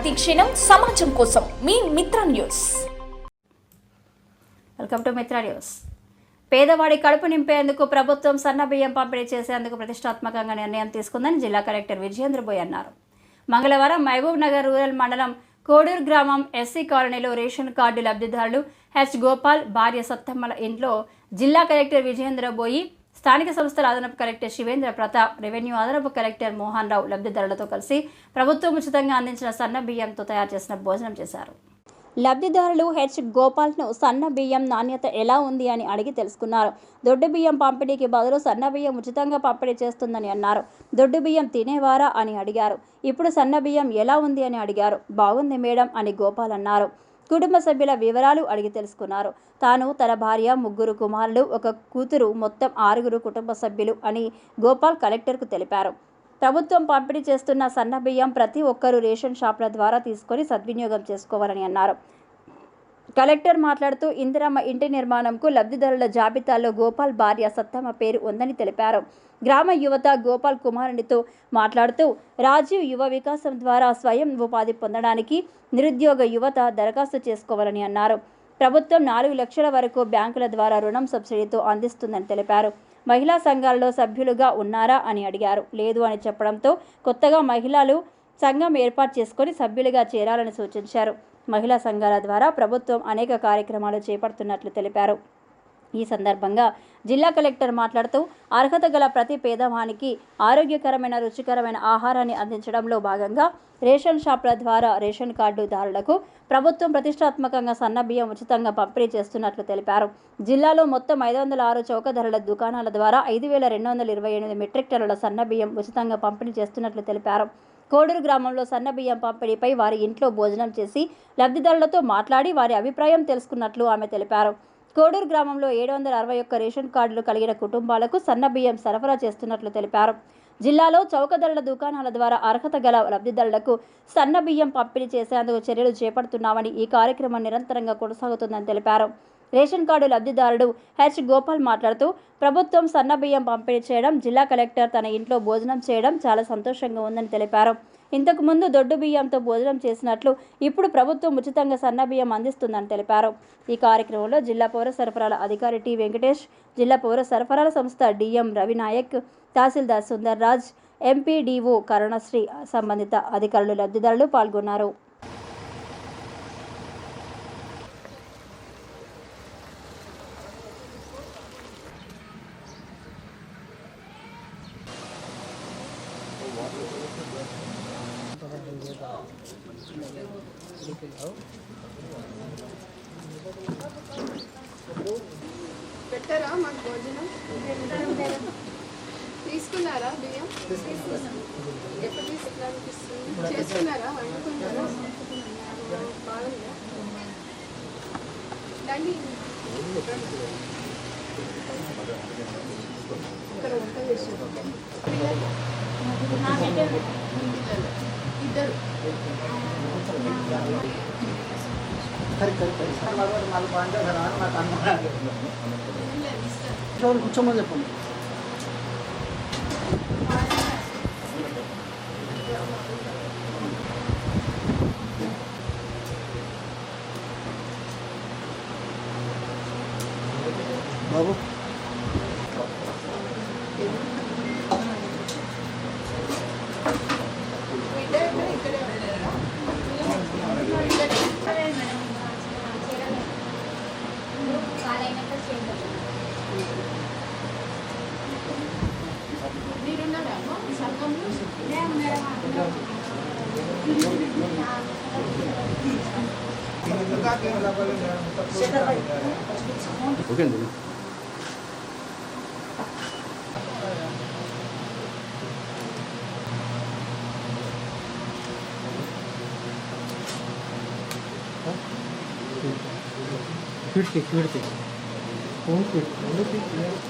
ప్రతిక్షణం సమాజం కోసం మీ Mitra news. Welcome to Mitra news. పేదవాడి కడుపు నింపేందుకు ప్రభుత్వం సన్న బియ్యం పంపిణీ చేసేందుకు ప్రతిష్టాత్మకంగా నిర్ణయం తీసుకుందని జిల్లా కలెక్టర్ విజయేంద్రబోయ్ అన్నారు. మంగళవారం మహబూబ్ నగర్ రూరల్ మండలం కోడూరు గ్రామం ఎస్సీ కాలనీలో రేషన్ కార్డు లబ్ధిదారులు హెచ్ గోపాల్ భార్య సత్తమ్మల ఇంట్లో జిల్లా కలెక్టర్ విజయేంద్రబోయి స్థానిక సంస్థల అదనపు కలెక్టర్ శివేంద్ర ప్రతాప్ రెవెన్యూ అదనపు కలెక్టర్ మోహన్ రావు లబ్ధిదారులతో కలిసి ప్రభుత్వం ఉచితంగా అందించిన సన్న బియ్యంతో తయారు చేసిన భోజనం చేశారు. లబ్ధిదారులు హెచ్. గోపాల్ను సన్న బియ్యం నాణ్యత ఎలా ఉంది అని అడిగి తెలుసుకున్నారు. దొడ్డు బియ్యం పంపిణీకి బదులు సన్న బియ్యం ఉచితంగా పంపిణీ చేస్తుందని అన్నారు. దొడ్డు బియ్యం తినేవారా అని అడిగారు. ఇప్పుడు సన్న బియ్యం ఎలా ఉంది అని అడిగారు. బాగుంది మేడం అని గోపాల్ అన్నారు. కుటుంబ సభ్యుల వివరాలు అడిగి తెలుసుకున్నారు. తాను తన భార్య ముగ్గురు కుమారులు ఒక కూతురు మొత్తం ఆరుగురు కుటుంబ సభ్యులు అని గోపాల్ కలెక్టర్కు తెలిపారు. ప్రభుత్వం పంపిణీ చేస్తున్న సన్న బియ్యం ప్రతి ఒక్కరూ రేషన్ షాపుల ద్వారా తీసుకొని సద్వినియోగం చేసుకోవాలని అన్నారు. కలెక్టర్ మాట్లాడుతూ ఇందిరమ్మ ఇంటి నిర్మాణంకు లబ్ధిదారుల జాబితాలో గోపాల్ భార్య సత్తమ్మ పేరు ఉందని తెలిపారు. గ్రామ యువత గోపాల్ కుమారునితో మాట్లాడుతూ రాజీవ్ యువ వికాసం ద్వారా స్వయం ఉపాధి పొందడానికి నిరుద్యోగ యువత దరఖాస్తు చేసుకోవాలని అన్నారు. ప్రభుత్వం నాలుగు లక్షల వరకు బ్యాంకుల ద్వారా రుణం సబ్సిడీతో అందిస్తుందని తెలిపారు. మహిళా సంఘాలలో సభ్యులుగా ఉన్నారా అని అడిగారు. లేదు అని చెప్పడంతో కొత్తగా మహిళలు సంఘం ఏర్పాటు చేసుకొని సభ్యులుగా చేరాలని సూచించారు. మహిళా సంఘాల ద్వారా ప్రభుత్వం అనేక కార్యక్రమాలు చేపడుతున్నట్లు తెలిపారు. ఈ సందర్భంగా జిల్లా కలెక్టర్ మాట్లాడుతూ అర్హత గల ప్రతి పేదవానికి ఆరోగ్యకరమైన రుచికరమైన ఆహారాన్ని అందించడంలో భాగంగా రేషన్ షాప్ల ద్వారా రేషన్ కార్డుదారులకు ప్రభుత్వం ప్రతిష్టాత్మకంగా సన్నబియ్యం ఉచితంగా పంపిణీ చేస్తున్నట్లు తెలిపారు. జిల్లాలో మొత్తం ఐదు వందల ఆరు చౌక ధరల దుకాణాల ద్వారా ఐదు వేల రెండు వందల ఇరవై ఎనిమిది మెట్రిక్ టన్నుల సన్నబియ్యం ఉచితంగా పంపిణీ చేస్తున్నట్లు తెలిపారు. కోడూరు గ్రామంలో సన్నబియ్యం పంపిణీపై వారి ఇంట్లో భోజనం చేసి లబ్ధిదారులతో మాట్లాడి వారి అభిప్రాయం తెలుసుకున్నట్లు ఆమె తెలిపారు. కోడూరు గ్రామంలో ఏడు వందల అరవై ఒక్క రేషన్ కార్డులు కలిగిన కుటుంబాలకు సన్నబియ్యం సరఫరా చేస్తున్నట్లు తెలిపారు. జిల్లాలో చౌక ధరల దుకాణాల ద్వారా అర్హత గల లబ్ధిదారులకు సన్న బియ్యం పంపిణీ చేసేందుకు చర్యలు చేపడుతున్నామని ఈ కార్యక్రమం నిరంతరంగా కొనసాగుతుందని తెలిపారు. రేషన్ కార్డు లబ్ధిదారుడు హెచ్ గోపాల్ మాట్లాడుతూ ప్రభుత్వం సన్న బియ్యం పంపిణీ చేయడం జిల్లా కలెక్టర్ తన ఇంట్లో భోజనం చేయడం చాలా సంతోషంగా ఉందని తెలిపారు. ఇంతకు ముందు దొడ్డు బియ్యంతో భోజనం చేసినట్లు ఇప్పుడు ప్రభుత్వం ఉచితంగా సన్న బియ్యం అందిస్తుందని తెలిపారు. ఈ కార్యక్రమంలో జిల్లా పౌర సరఫరాల అధికారి టి వెంకటేష్ జిల్లా పౌర సరఫరాల సంస్థ డిఎం రవినాయక్ తహసీల్దార్ సుందర్ రాజ్ ఎంపీడీఓ కరుణశ్రీ సంబంధిత అధికారులు లబ్ధిదారులు పాల్గొన్నారు. పెట్టారా మాకు భోజనం? తీసుకున్నారా బియ్యం? ఎప్పుడు తీసుకున్నారు? చేసుకున్నారా? వండుకున్నారా? బాగుందా? రండి. ఇక్కడ వంట చేసి ఇద్దరు. కూర్చోమని చెప్పండి బాబు 오게 안 되네. 그렇게 그렇게. 어, 그렇게 그렇게.